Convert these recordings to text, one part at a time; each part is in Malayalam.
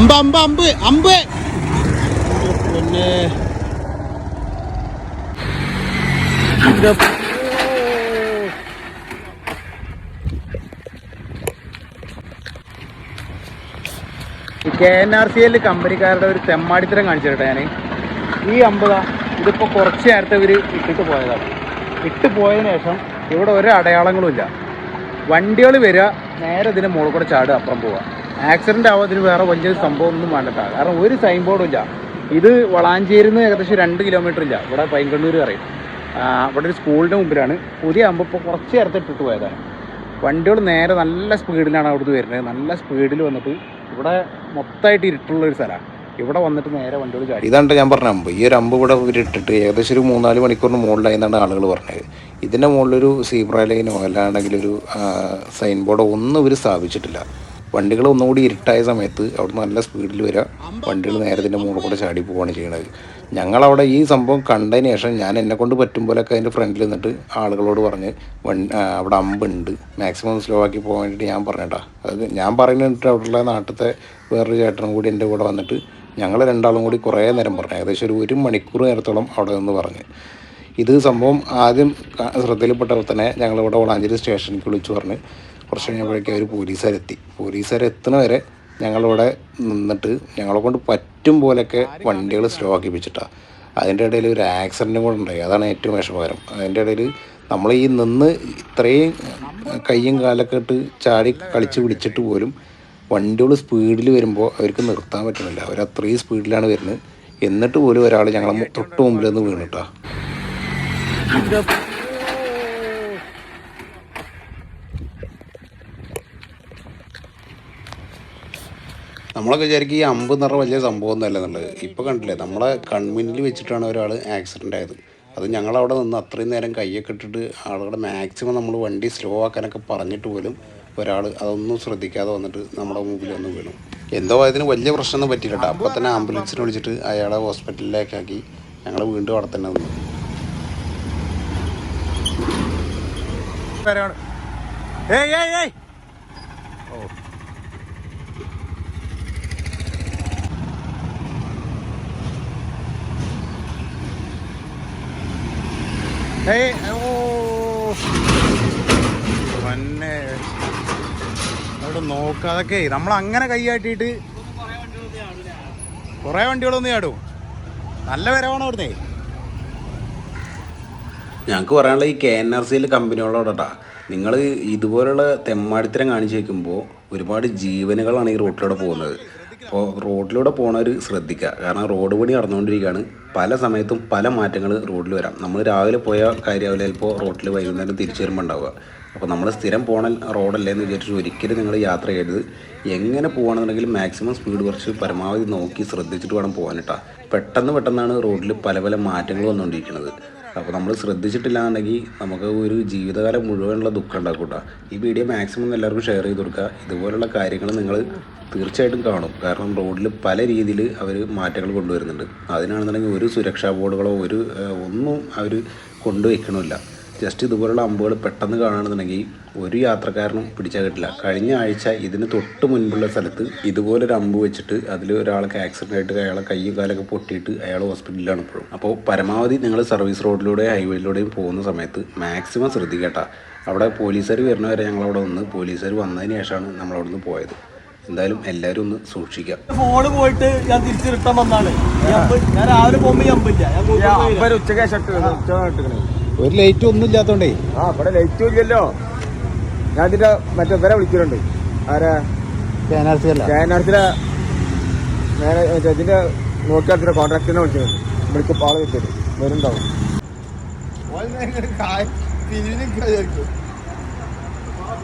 അമ്പ് അമ്പ അമ്പ് അമ്പ്. പിന്നെ. K N R C L കമ്പനിക്കാരുടെ ഒരു തെമ്മാടിത്തരം കാണിച്ചിട്ടെ ഞാൻ ഈ അമ്പതാ ഇതിപ്പോൾ കുറച്ച് നേരത്തെ ഇവർ ഇട്ടിട്ട് പോയതാണ്. ഇട്ട് പോയതിന് ശേഷം ഇവിടെ ഒരു അടയാളങ്ങളും ഇല്ല. വണ്ടികൾ വരിക നേരെ ഇതിന് മുകളിൽ കൂടെ ചാടുക അപ്പുറം പോവുക. ആക്സിഡന്റ് ആവാതിന് വേറെ വലിയൊരു സംഭവം ഒന്നും വേണ്ടട്ടാ കാരണം ഒരു സൈൻ ബോർഡും ഇല്ല. ഇത് വളാഞ്ചേരിന്ന് ഏകദേശം രണ്ട് കിലോമീറ്റർ ഇല്ല. ഇവിടെ പൈങ്കണ്ണൂർ പറയും. അവിടെ ഒരു സ്കൂളിന്റെ മുമ്പിലാണ്. പുതിയ ആകുമ്പോൾ ഇപ്പോൾ കുറച്ച് നേരത്തെ ഇട്ടിട്ട് പോയതാണ്. വണ്ടികൾ നേരെ നല്ല സ്പീഡിലാണ് അവിടുന്ന് വരുന്നത്. നല്ല സ്പീഡിൽ വന്നിട്ട് ഇവിടെ മൊത്തമായിട്ട് ഇരുട്ടുള്ള ഒരു സ്ഥലമാണ് ഇവിടെ വന്നിട്ട് നേരെ വണ്ടിയോട് ചാടി. ഇതാണ് ഞാൻ പറഞ്ഞ അമ്പ്. ഈ ഒരു അമ്പ് ഇവിടെ ഇട്ടിട്ട് ഏകദേശം ഒരു മൂന്നാൽ മണിക്കൂറിന് മുകളിലായി എന്നാണ് ആളുകൾ പറഞ്ഞത്. ഇതിന്റെ മുകളിലൊരു സീബ്ര ലൈനോ അല്ലാണ്ടെങ്കിൽ ഒരു സൈൻ ബോർഡോ ഒന്നും ഇവർ സ്ഥാപിച്ചിട്ടില്ല. വണ്ടികൾ ഒന്നുകൂടി ഇരുട്ടായ സമയത്ത് അവിടെ നല്ല സ്പീഡിൽ വരിക വണ്ടികൾ നേരെ ഇതിന്റെ മുകളിൽ കൂടെ ചാടി പോവുകയാണ് ചെയ്യണത്. ഞങ്ങളവിടെ ഈ സംഭവം കണ്ടതിന് ശേഷം ഞാൻ എന്നെ കൊണ്ട് പറ്റും പോലെയൊക്കെ അതിന്റെ ഫ്രണ്ടിൽ നിന്നിട്ട് ആളുകളോട് പറഞ്ഞ് അവിടെ അമ്പുണ്ട് മാക്സിമം സ്ലോ ആക്കി പോകാൻ വേണ്ടിയിട്ട് ഞാൻ പറഞ്ഞേട്ടാ. അത് ഞാൻ പറയുന്നിട്ട് അവിടെയുള്ള നാട്ടിലത്തെ വേറൊരു ചേട്ടനും കൂടി എന്റെ കൂടെ വന്നിട്ട് ഞങ്ങൾ രണ്ടാളും കൂടി കുറേ നേരം പറഞ്ഞു. ഏകദേശം ഒരു ഒരു മണിക്കൂർ നേരത്തോളം അവിടെ നിന്ന് പറഞ്ഞ്. ഇത് സംഭവം ആദ്യം ശ്രദ്ധയിൽപ്പെട്ടപ്പോൾ തന്നെ ഞങ്ങളിവിടെ വളാഞ്ചേരി സ്റ്റേഷനിലേക്ക് വിളിച്ചു പറഞ്ഞ്. കുറച്ച് കഴിഞ്ഞപ്പോഴേക്കും അവർ പോലീസുകാരെത്തി. പോലീസുകാരെത്തുന്ന വരെ ഞങ്ങളിവിടെ നിന്നിട്ട് ഞങ്ങളെ കൊണ്ട് പറ്റും പോലെയൊക്കെ വണ്ടികൾ സ്ലോ ആക്കിപ്പിച്ചിട്ടാണ് അതിന്റെ ഇടയിൽ ഒരു ആക്സിഡന്റും കൂടെ ഉണ്ടായി. അതാണ് ഏറ്റവും വിഷമകരം. അതിന്റെ ഇടയിൽ നമ്മൾ ഈ നിന്ന് ഇത്രയും കയ്യും കാലൊക്കെ ഇട്ട് ചാടി കളിച്ച് പിടിച്ചിട്ട് പോലും വണ്ടികൾ സ്പീഡിൽ വരുമ്പോൾ അവർക്ക് നിർത്താൻ പറ്റുന്നില്ല. അവർ അത്രയും സ്പീഡിലാണ് വരുന്നത്. എന്നിട്ട് പോലും ഒരാൾ ഞങ്ങളെ തൊട്ട് മുമ്പിൽ നിന്ന് വീണിട്ടാ നമ്മളൊക്കെ വിചാരിക്കും ഈ അമ്പ് പറഞ്ഞ വലിയ സംഭവം ഒന്നും എന്നുള്ളത്. ഇപ്പോൾ കണ്ടില്ലേ നമ്മളെ കൺമുന്നിൽ വെച്ചിട്ടാണ് ഒരാൾ ആക്സിഡന്റ് ആയത്. അത് ഞങ്ങളവിടെ നിന്ന് അത്രയും നേരം കയ്യൊക്കെ ഇട്ടിട്ട് ആളുകളെ മാക്സിമം നമ്മൾ വണ്ടി സ്ലോ ആക്കാനൊക്കെ പറഞ്ഞിട്ട് പോലും ഒരാൾ അതൊന്നും ശ്രദ്ധിക്കാതെ വന്നിട്ട് നമ്മുടെ മുമ്പിൽ ഒന്ന് വീണു. എന്തോ അതിന് വലിയ പ്രശ്നമൊന്നും പറ്റിയില്ല കേട്ടോ. അപ്പോൾ തന്നെ ആംബുലൻസിനെ വിളിച്ചിട്ട് അയാളെ ഹോസ്പിറ്റലിലേക്കാക്കി ഞങ്ങൾ വീണ്ടും അവിടെ തന്നെ നിന്നു. വരാണ്. ഏയ് ഏയ് ഏയ്. ഓ. ഏയ് ഓ. പിന്നെ അവിടെ നോക്കാതൊക്കെ. നമ്മൾ അങ്ങനെ കൈയാട്ടിയിട്ട് കുറേ വണ്ടികളൊന്നും ചാടും. നല്ല വരവാണ് അവിടുന്നേ. ഞങ്ങൾക്ക് പറയാനുള്ള ഈ കെ എൻ ആർ സിയിൽ കമ്പനികളോടാ നിങ്ങൾ ഇതുപോലുള്ള തെമ്മാടിത്തരം കാണിച്ചു വെക്കുമ്പോൾ ഒരുപാട് ജീവനുകളാണ് ഈ റോട്ടിലൂടെ പോകുന്നത്. അപ്പോൾ റോഡിലൂടെ പോണവർ ശ്രദ്ധിക്കുക കാരണം റോഡ് പണി നടന്നുകൊണ്ടിരിക്കുകയാണ് പല സമയത്തും പല മാറ്റങ്ങൾ റോഡിൽ വരാം. നമ്മൾ രാവിലെ പോയ കാര്യമാവില്ല ചിലപ്പോൾ റോട്ടിൽ വൈകുന്നേരം തിരിച്ചു വരുമ്പോൾ ഉണ്ടാവുക. അപ്പോൾ നമ്മൾ സ്ഥിരം പോണ റോഡല്ലേ എന്ന് വിചാരിച്ചു ഒരിക്കലും നിങ്ങൾ യാത്ര ചെയ്യരുത്. എങ്ങനെ പോകുകയാണെന്നുണ്ടെങ്കിൽ മാക്സിമം സ്പീഡ് കുറച്ച് പരമാവധി നോക്കി ശ്രദ്ധിച്ചിട്ട് വേണം പോകാൻ പെട്ടെന്ന് പെട്ടെന്നാണ് റോഡിൽ പല പല മാറ്റങ്ങൾ വന്നുകൊണ്ടിരിക്കുന്നത് അപ്പോൾ നമ്മൾ ശ്രദ്ധിച്ചിട്ടില്ലാന്നുണ്ടെങ്കിൽ നമുക്ക് ഒരു ജീവിതകാലം മുഴുവനുള്ള ദുഃഖം ഉണ്ടാക്കും ഈ വീഡിയോ മാക്സിമം എല്ലാവർക്കും ഷെയർ ചെയ്ത് കൊടുക്കുക ഇതുപോലുള്ള കാര്യങ്ങൾ നിങ്ങൾ തീർച്ചയായിട്ടും കാണും. കാരണം റോഡിൽ പല രീതിയിൽ അവർ മാറ്റങ്ങൾ കൊണ്ടുവരുന്നുണ്ട്. അതിനാണെന്നുണ്ടെങ്കിൽ ഒരു സുരക്ഷാ ബോർഡുകളോ ഒരു ഒന്നും അവർ കൊണ്ടുവയ്ക്കണമില്ല ജസ്റ്റ് ഇതുപോലുള്ള അമ്പുകൾ പെട്ടെന്ന് കാണുകയാണെന്നുണ്ടെങ്കിൽ ഒരു യാത്രക്കാരനും പിടിച്ചാൽ കിട്ടില്ല. കഴിഞ്ഞ ആഴ്ച ഇതിന് തൊട്ട് മുൻപുള്ള സ്ഥലത്ത് ഇതുപോലൊരു അമ്പ് വെച്ചിട്ട് അതിൽ ഒരാൾക്ക് ആക്സിഡന്റ് ആയിട്ട് അയാളെ കൈയും കാലൊക്കെ പൊട്ടിയിട്ട് അയാൾ ഹോസ്പിറ്റലിലാണ് ഇപ്പോഴും. അപ്പോൾ പരമാവധി നിങ്ങൾ സർവീസ് റോഡിലൂടെ ഹൈവേയിലൂടെയും പോകുന്ന സമയത്ത് മാക്സിമം ശ്രദ്ധിക്കട്ടോ. അവിടെ പോലീസുകാർ വരുന്നവരെ ഞങ്ങളവിടെ വന്ന് പോലീസുകാർ വന്നതിന് ശേഷമാണ് നമ്മളവിടെ നിന്ന് പോയത്. എന്തായാലും എല്ലാവരും ഒന്ന് സൂക്ഷിക്കാം ഫോണ് പോയിട്ട് ഞാൻ തിരിച്ചു റിട്ടേൺ വന്നാണ്. ഞാൻ രാവിലെ പോകുമ്പോൾ ഞാൻ ഉച്ചയ്ക്ക് ഒരു ലൈറ്റ് ഒന്നും ഇല്ലാത്തോണ്ടേ. ആ ഇവിടെ ലൈറ്റും ഇല്ലല്ലോ. ഞാൻ ഇതിന്റെ മറ്റേ വരെ വിളിക്കുന്നുണ്ട് ആരാ? നേരെ മറ്റേ ഇതിന്റെ നോക്കിയാൽ കോൺട്രാക്ടറിനെ വിളിച്ചിട്ടുണ്ട്. ഇവിടേക്ക് പാൾ കിട്ടിയത്. വരുന്നുണ്ടാവും.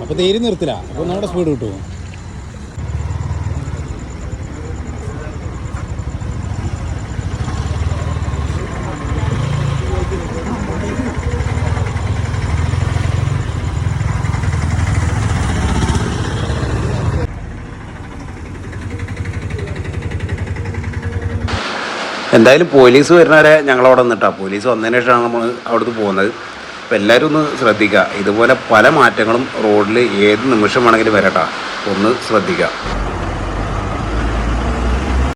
അപ്പൊ തീരെ നിർത്തില്ല. അപ്പൊ നമ്മുടെ സ്പീഡ് കിട്ടുമോ എന്തായാലും പോലീസ് വരുന്നവരെ ഞങ്ങളവിടെ നിന്നിട്ടാണ് പോലീസ് വന്നതിന് ശേഷമാണ് നമ്മൾ അവിടുത്തെ പോകുന്നത്. അപ്പോൾ എല്ലാവരും ഒന്ന് ശ്രദ്ധിക്കുക ഇതുപോലെ പല മാറ്റങ്ങളും റോഡിൽ ഏത് നിമിഷം വേണമെങ്കിലും വരട്ടാ. ഒന്ന് ശ്രദ്ധിക്കുക